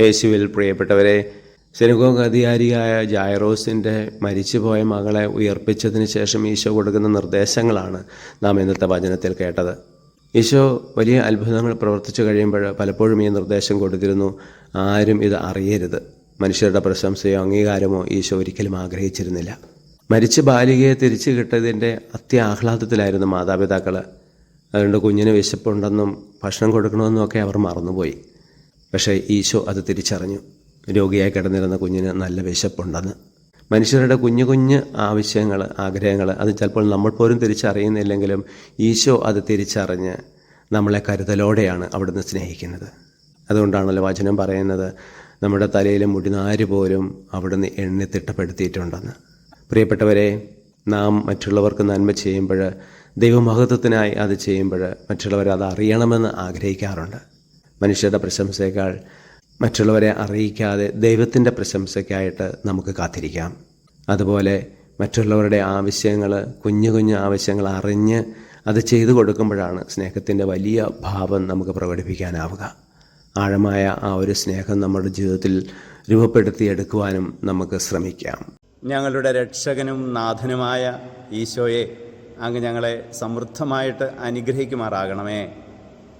യേശുവിൽ പ്രിയപ്പെട്ടവരെ സെനഗോഗ് അധികാരിയായ ജായറോസിന്റെ മരിച്ചുപോയ മകളെ ഉയർപ്പിച്ചതിന് ശേഷം ഈശോ കൊടുക്കുന്ന നിർദ്ദേശങ്ങളാണ് നാം ഇന്നത്തെ വചനത്തിൽ കേട്ടത്. ഈശോ വലിയ അത്ഭുതങ്ങൾ പ്രവർത്തിച്ചു കഴിയുമ്പോൾ പലപ്പോഴും ഈ നിർദ്ദേശം കൊടുത്തിരുന്നു. ആരും ഇത് അറിയരുത്. മനുഷ്യരുടെ പ്രശംസയോ അംഗീകാരമോ ഈശോ ഒരിക്കലും ആഗ്രഹിച്ചിരുന്നില്ല. മരിച്ച ബാലികയെ തിരിച്ചു കിട്ടിയതിന്റെ അത്യാഹ്ലാദത്തിലായിരുന്നു മാതാപിതാക്കൾ അതുകൊണ്ട് കുഞ്ഞിന് വിശപ്പുണ്ടെന്നും ഭക്ഷണം കൊടുക്കണമെന്നും ഒക്കെ അവർ മറന്നുപോയി. പക്ഷേ ഈശോ അത് തിരിച്ചറിഞ്ഞു. രോഗിയായി കിടന്നിരുന്ന കുഞ്ഞിന് നല്ല വിശപ്പുണ്ടെന്ന്. മനുഷ്യരുടെ കുഞ്ഞു കുഞ്ഞ് ആവശ്യങ്ങൾ ആഗ്രഹങ്ങൾ അത് ചിലപ്പോൾ നമ്മൾ പോലും തിരിച്ചറിയുന്നില്ലെങ്കിലും ഈശോ അത് തിരിച്ചറിഞ്ഞ് നമ്മളെ കരുതലോടെയാണ് അവിടുന്ന് സ്നേഹിക്കുന്നത്. അതുകൊണ്ടാണല്ലോ വചനം പറയുന്നത് നമ്മുടെ തലയിലെ മുടിനാര് പോലും അവിടുന്ന് എണ്ണി തിട്ടപ്പെടുത്തിയിട്ടുണ്ടെന്ന്. പ്രിയപ്പെട്ടവരെ നാം മറ്റുള്ളവർക്ക് നന്മ ചെയ്യുമ്പോൾ ദൈവമഹത്വത്തിനായി അത് ചെയ്യുമ്പോൾ മറ്റുള്ളവർ അത് അറിയണമെന്ന് ആഗ്രഹിക്കാറുണ്ട്. മനുഷ്യരുടെ പ്രശംസയേക്കാൾ മറ്റുള്ളവരെ അറിയിക്കാതെ ദൈവത്തിന്റെ പ്രശംസയ്ക്കായിട്ട് നമുക്ക് കാത്തിരിക്കാം. അതുപോലെ മറ്റുള്ളവരുടെ ആവശ്യങ്ങൾ കുഞ്ഞു കുഞ്ഞു ആവശ്യങ്ങൾ അറിഞ്ഞ് അത് ചെയ്തു കൊടുക്കുമ്പോഴാണ് സ്നേഹത്തിന്റെ വലിയ ഭാവം നമുക്ക് പ്രകടിപ്പിക്കാനാവുക. ആഴമായ ആ ഒരു സ്നേഹം നമ്മുടെ ജീവിതത്തിൽ രൂപപ്പെടുത്തിയെടുക്കുവാനും നമുക്ക് ശ്രമിക്കാം. ഞങ്ങളുടെ രക്ഷകനും നാഥനുമായ ഈശോയെ അങ്ങ് ഞങ്ങളെ സമൃദ്ധമായിട്ട് അനുഗ്രഹിക്കുമാറാകണമേ.